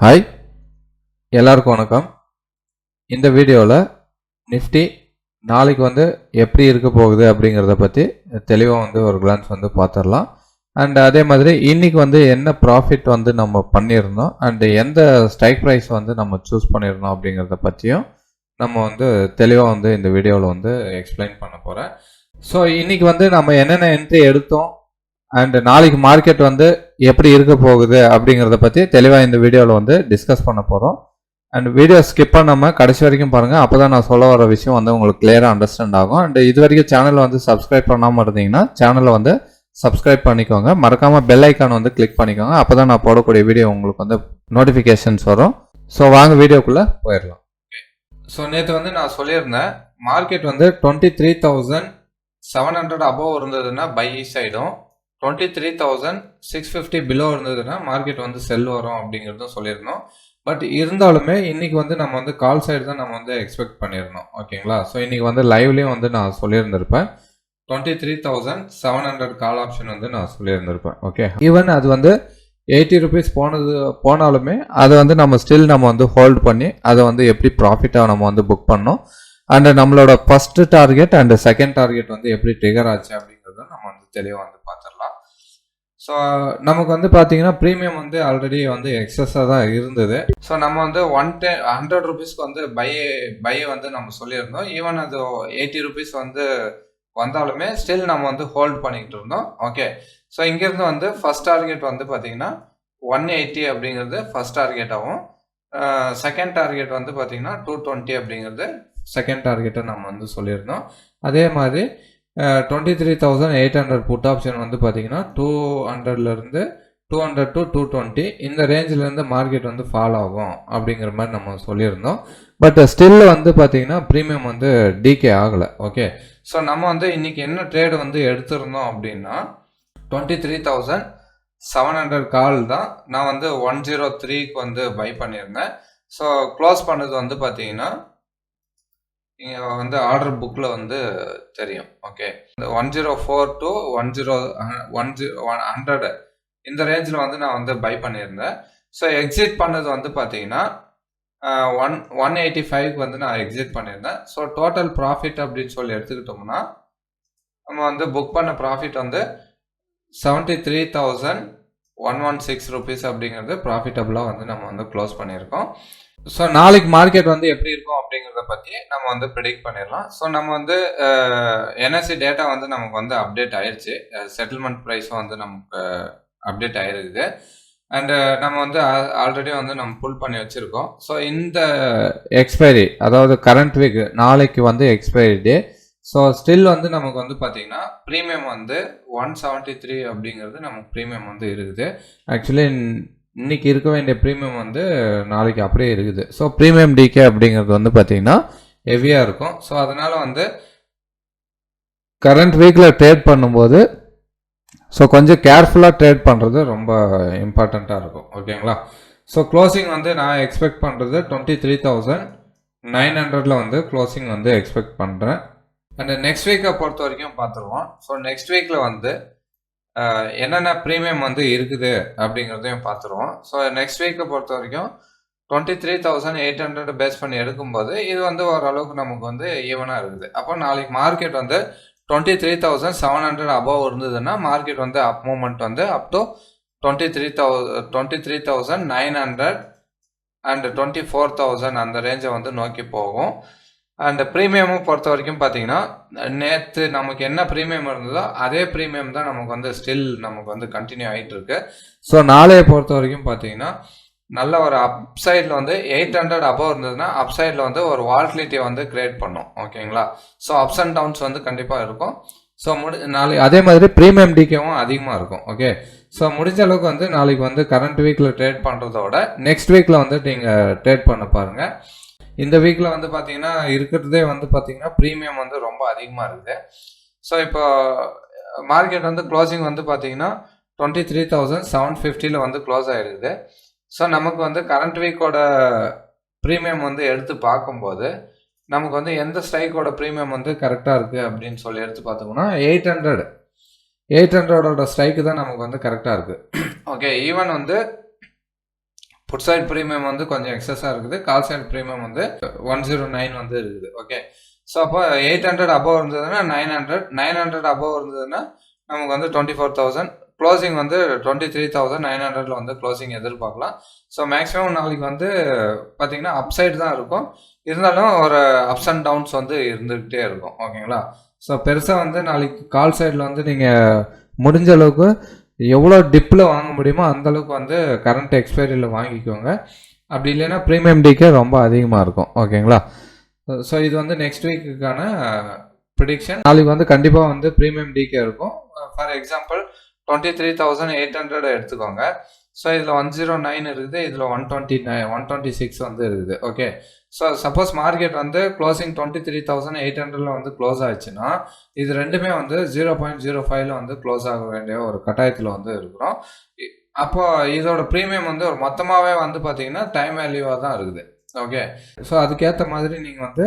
Hi எல்லாருக்கும் வணக்கம். இந்த வீடியோவில் நிஃப்டி நாளைக்கு வந்து எப்படி இருக்க போகுது அப்படிங்கிறத பற்றி தெளிவாக வந்து ஒரு கிளான்ஸ் வந்து பார்த்துடலாம் அண்ட் அதே மாதிரி இன்றைக்கி வந்து என்ன ப்ராஃபிட் வந்து நம்ம பண்ணியிருந்தோம் அண்டு எந்த ஸ்ட்ரைக் ப்ரைஸ் வந்து நம்ம சூஸ் பண்ணியிருந்தோம் அப்படிங்கிறத பற்றியும் நம்ம வந்து தெளிவாக வந்து இந்த வீடியோவில் வந்து எக்ஸ்பிளைன் பண்ண போகிறேன் ஸோ இன்றைக்கி வந்து நம்ம என்னென்ன என்ட்ரி எடுத்தோம் அண்ட் நாளைக்கு மார்க்கெட் வந்து எப்படி இருக்க போகுது அப்படிங்கிறத பற்றி தெளிவாக இந்த வீடியோவில் வந்து டிஸ்கஸ் பண்ண போகிறோம் அண்ட் வீடியோ ஸ்கிப் பண்ணாமல் கடைசி வரைக்கும் பாருங்கள் அப்போ தான் நான் சொல்ல வர விஷயம் வந்து உங்களுக்கு கிளியராக அண்டர்ஸ்டாண்ட் ஆகும். அண்ட் இது வரைக்கும் சேனலை வந்து சப்ஸ்கிரைப் பண்ணாமல் இருந்தீங்கன்னா சேனலை வந்து சப்ஸ்கிரைப் பண்ணிக்கோங்க. மறக்காமல் பெல் ஐக்கான் வந்து கிளிக் பண்ணிக்கோங்க. அப்போ தான் நான் போடக்கூடிய வீடியோ உங்களுக்கு வந்து நோட்டிஃபிகேஷன்ஸ் வரும். ஸோ வாங்க வீடியோக்குள்ளே போயிடலாம். ஸோ நேற்று வந்து நான் சொல்லியிருந்தேன் மார்க்கெட் வந்து twenty three thousand seven hundred above இருந்ததுன்னா பை சைடும் twenty three thousand six fifty below இருந்ததுன்னா மார்க்கெட் வந்து செல் வரும் அப்படிங்கிறதும் சொல்லியிருந்தோம். பட் இருந்தாலுமே இன்னைக்கு வந்து நம்ம வந்து கால் சைடு தான் நம்ம வந்து எக்ஸ்பெக்ட் பண்ணியிருந்தோம். ஓகேங்களா? ஸோ இன்னைக்கு வந்து லைவ்லேயும் வந்து நான் சொல்லியிருந்திருப்பேன். Twenty three thousand seven hundred call option வந்து நான் சொல்லியிருந்திருப்பேன். ஓகே ஈவன் அது வந்து எயிட்டி ருபீஸ் போனது போனாலுமே அதை வந்து நம்ம ஸ்டில் நம்ம வந்து ஹோல்ட் பண்ணி அதை வந்து எப்படி ப்ராஃபிட்டாக நம்ம வந்து புக் பண்ணோம். அண்ட் நம்மளோட first target and second target வந்து எப்படி ட்ரிகர் ஆச்சு அப்படிங்கிறத நம்ம வந்து தெளிவாக வந்து பார்த்துடலாம் ஸோ நமக்கு வந்து பார்த்தீங்கன்னா ப்ரீமியம் வந்து ஆல்ரெடி வந்து எக்ஸஸாக தான் இருந்தது. ஸோ நம்ம வந்து ஒன் டென் ஹண்ட்ரட் ருபீஸ்க்கு வந்து பை பை வந்து நம்ம சொல்லியிருந்தோம். ஈவன் அது எயிட்டி ருபீஸ் வந்து வந்தாலுமே ஸ்டில் நம்ம வந்து ஹோல்ட் பண்ணிக்கிட்டு இருந்தோம். ஓகே ஸோ இங்கேருந்து வந்து ஃபர்ஸ்ட் டார்கெட் வந்து பார்த்தீங்கன்னா ஒன் எயிட்டி அப்படிங்கிறது ஃபஸ்ட் டார்கெட்டாகவும் செகண்ட் டார்கெட் வந்து பார்த்தீங்கன்னா டூ டுவெண்ட்டி அப்படிங்கிறது செகண்ட் டார்கெட்டை நம்ம வந்து சொல்லியிருந்தோம். அதே மாதிரி twenty three thousand eight hundred put option வந்து பார்த்தீங்கன்னா டூ ஹண்ட்ரட்லேருந்து two hundred to two twenty இந்த ரேஞ்சிலேருந்து மார்க்கெட் வந்து ஃபால் ஆகும் அப்படிங்கிற மாதிரி நம்ம சொல்லியிருந்தோம். பட் ஸ்டில் வந்து பார்த்தீங்கன்னா ப்ரீமியம் வந்து டிகே ஆகலை. ஓகே ஸோ நம்ம வந்து இன்றைக்கி என்ன ட்ரேடு வந்து எடுத்திருந்தோம் அப்படின்னா twenty three thousand seven hundred call தான் நான் வந்து ஒன் ஜீரோ த்ரீக்கு வந்து பை பண்ணியிருந்தேன். ஸோ க்ளோஸ் பண்ணது வந்து பார்த்தீங்கன்னா இங்கே வந்து ஆர்டர் புக்கில் வந்து தெரியும். ஓகே இந்த one zero four to one zero one zero one hundred இந்த ரேஞ்சில் வந்து நான் வந்து பை பண்ணியிருந்தேன். ஸோ எக்ஸிட் பண்ணது வந்து பார்த்தீங்கன்னா ஒன் ஒன் எயிட்டி ஃபைவ்க்கு வந்து நான் எக்ஸிட் பண்ணியிருந்தேன். ஸோ டோட்டல் ப்ராஃபிட் அப்படின்னு சொல்லி எடுத்துக்கிட்டோம்னா நம்ம வந்து புக் பண்ண ப்ராஃபிட் வந்து seventy three thousand one one six rupees அப்படிங்கிறது ப்ராஃபிட்டபுளாக வந்து நம்ம வந்து க்ளோஸ் பண்ணியிருக்கோம். ஸோ நாளைக்கு மார்க்கெட் வந்து எப்படி இருக்கும் அப்படிங்கிறத பற்றி நம்ம வந்து ப்ரிடிக்ட் பண்ணிடலாம். ஸோ நம்ம வந்து என்எஸ்சி டேட்டா வந்து நமக்கு வந்து அப்டேட் ஆயிடுச்சு செட்டில்மெண்ட் ப்ரைஸும் வந்து நமக்கு அப்டேட் ஆயிருக்குது. அண்டு நம்ம வந்து ஆல்ரெடி வந்து நம்ம புல் பண்ணி வச்சுருக்கோம். ஸோ இந்த எக்ஸ்பைரி அதாவது கரண்ட் வீக் நாளைக்கு வந்து எக்ஸ்பைரி டே ஸோ ஸ்டில் வந்து நமக்கு வந்து பார்த்தீங்கன்னா ப்ரீமியம் வந்து ஒன் செவன்ட்டி த்ரீ அப்படிங்கிறது நமக்கு ப்ரீமியம் வந்து இருக்குது. ஆக்சுவலி இன்னைக்கு இருக்க வேண்டிய ப்ரீமியம் வந்து நாளைக்கு அப்படியே இருக்குது. ஸோ ப்ரீமியம் டிகே அப்படிங்கிறது வந்து பார்த்திங்கன்னா ஹெவியாக இருக்கும். ஸோ அதனால் வந்து கரண்ட் வீக்கில் ட்ரேட் பண்ணும்போது ஸோ கொஞ்சம் கேர்ஃபுல்லாக ட்ரேட் பண்ணுறது ரொம்ப இம்பார்ட்டண்ட்டாக இருக்கும். ஓகேங்களா ஸோ க்ளோசிங் வந்து நான் எக்ஸ்பெக்ட் பண்ணுறது டுவெண்ட்டி த்ரீ தௌசண்ட் நைன் ஹண்ட்ரடில் வந்து க்ளோசிங் வந்து எக்ஸ்பெக்ட் பண்ணுறேன் அண்ட் நெக்ஸ்ட் வீக்கை பொறுத்த வரைக்கும் பார்த்துருவோம். ஸோ நெக்ஸ்ட் வீக்கில் வந்து என்னென்ன ப்ரீமியம் வந்து இருக்குது அப்படிங்கிறதையும் பார்த்துருவோம். ஸோ நெக்ஸ்ட் வீக்கை பொறுத்த வரைக்கும் twenty three thousand eight hundred base பண்ணி எடுக்கும்போது இது வந்து ஓரளவுக்கு நமக்கு வந்து ஈவனாக இருக்குது. அப்போ நாளைக்கு மார்க்கெட் வந்து twenty three thousand seven hundred above இருந்ததுன்னா மார்க்கெட் வந்து அப் மூமெண்ட் வந்து up to twenty three thou twenty three thousand nine hundred and twenty four thousand அந்த ரேஞ்சை வந்து நோக்கி போகும். அண்ட் ப்ரீமியமும் பொறுத்த வரைக்கும் பார்த்தீங்கன்னா நேற்று நமக்கு என்ன ப்ரீமியம் இருந்ததோ அதே ப்ரீமியம் தான் நமக்கு வந்து ஸ்டில் நமக்கு வந்து கண்டினியூ ஆகிட்டு இருக்கு. ஸோ நாளைய பொறுத்த வரைக்கும் பார்த்தீங்கன்னா நல்ல ஒரு அப் சைடில் வந்து எயிட் ஹண்ட்ரட் அபவ் இருந்ததுன்னா அப் சைடில் வந்து ஒரு வால்டிலிட்டியை வந்து கிரியேட் பண்ணும். ஓகேங்களா ஸோ அப்ஸ் அண்ட் டவுன்ஸ் வந்து கண்டிப்பாக இருக்கும். ஸோ முடி நாளைக்கு அதே மாதிரி ப்ரீமியம் டிகேவும் அதிகமாக இருக்கும். ஓகே ஸோ முடிஞ்ச அளவுக்கு வந்து நாளைக்கு வந்து கரண்ட் வீக்கில் ட்ரேட் பண்ணுறதோட நெக்ஸ்ட் வீக்கில் வந்து நீங்கள் ட்ரேட் பண்ண பாருங்கள் இந்த வீக்கில் வந்து பார்த்தீங்கன்னா இருக்கிறதே வந்து பார்த்தீங்கன்னா ப்ரீமியம் வந்து ரொம்ப அதிகமாக இருக்குது. ஸோ இப்போ மார்க்கெட் வந்து க்ளோசிங் வந்து பார்த்தீங்கன்னா டுவெண்ட்டி த்ரீ தௌசண்ட் செவன் ஃபிஃப்டியில் வந்து க்ளோஸ் ஆகிருக்குது ஸோ நமக்கு வந்து கரண்ட் வீக்கோட ப்ரீமியம் வந்து எடுத்து பார்க்கும்போது நமக்கு வந்து எந்த ஸ்ட்ரைக்கோட ப்ரீமியம் வந்து கரெக்டாக இருக்குது அப்படின்னு சொல்லி எடுத்து பார்த்தோம்னா எயிட் ஹண்ட்ரட் எயிட் ஹண்ட்ரடோட ஸ்ட்ரைக்கு தான் நமக்கு வந்து கரெக்டாக இருக்குது ஓகே ஈவன் வந்து புட் சைட் ப்ரீமியம் வந்து கொஞ்சம் எக்ஸஸாக இருக்குது. கால் சைட் ப்ரீமியம் வந்து ஒன் ஜீரோ நைன் வந்து இருக்குது. ஓகே ஸோ அப்போ எயிட் ஹண்ட்ரட் அபவ் இருந்ததுன்னா nine hundred nine hundred above இருந்ததுன்னா நமக்கு வந்து டுவெண்ட்டி ஃபோர் தௌசண்ட் க்ளோசிங் வந்து டுவெண்ட்டி த்ரீ தௌசண்ட் நைன் ஹண்ட்ரட்ல வந்து க்ளோசிங் எதிர்பார்க்கலாம். ஸோ மேக்ஸிமம் நாளைக்கு வந்து பார்த்தீங்கன்னா அப்சைடு தான் இருக்கும். இருந்தாலும் ஒரு அப்ஸ் அண்ட் டவுன்ஸ் வந்து இருந்துக்கிட்டே இருக்கும். ஓகேங்களா ஸோ பெருசாக வந்து நாளைக்கு கால் சைடில் வந்து நீங்கள் முடிஞ்ச அளவுக்கு எவ்வளோ டிப்பில் வாங்க முடியுமோ அந்தளவுக்கு வந்து கரண்ட் எக்ஸ்பைரியில் வாங்கிக்கோங்க. அப்படி இல்லைன்னா ப்ரீமியம் டீக்கே ரொம்ப அதிகமாக இருக்கும். ஓகேங்களா? ஸோ இது வந்து நெக்ஸ்ட் வீக்குக்கான ப்ரிடிக்ஷன் நாளைக்கு வந்து கண்டிப்பாக வந்து ப்ரீமியம் டிகே இருக்கும். For example twenty three thousand eight hundred எடுத்துக்கோங்க. ஸோ இதில் ஒன் ஜீரோ நைன் இருக்குது. இதில் one twenty nine one twenty six வந்து இருக்குது. ஓகே ஸோ சப்போஸ் மார்க்கெட் வந்து closing twenty three thousand eight ஹண்ட்ரட்ல வந்து க்ளோஸ் ஆச்சுன்னா இது ரெண்டுமே வந்து ஜீரோ பாயிண்ட் ஜீரோ ஃபைவ்ல வந்து க்ளோஸ் ஆக வேண்டிய ஒரு கட்டாயத்தில் வந்து இருக்கிறோம். அப்போ இதோட ப்ரீமியம் வந்து ஒரு மொத்தமாகவே வந்து பார்த்தீங்கன்னா டைம் வேல்யூவாக தான் இருக்குது. ஓகே ஸோ அதுக்கேற்ற மாதிரி நீங்கள் வந்து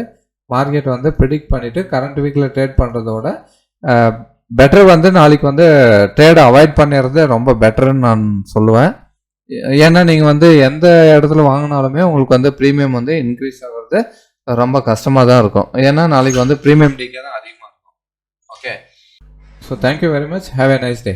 மார்க்கெட் வந்து ப்ரிடிக்ட் பண்ணிவிட்டு கரண்ட் வீக்கில் ட்ரேட் பண்ணுறதோட பெட்டர் வந்து நாளைக்கு வந்து ட்ரேடை அவாய்ட் பண்ணிடுறது ரொம்ப பெட்டர்னு நான் சொல்லுவேன். ஏன்னா நீங்கள் வந்து எந்த இடத்துல வாங்கினாலுமே உங்களுக்கு வந்து ப்ரீமியம் வந்து இன்க்ரீஸ் ஆகிறது ரொம்ப கஷ்டமாக தான் இருக்கும். ஏன்னா நாளைக்கு வந்து ப்ரீமியம் டீக்கே தான் அதிகமாக இருக்கும். Okay so thank you very much have a nice day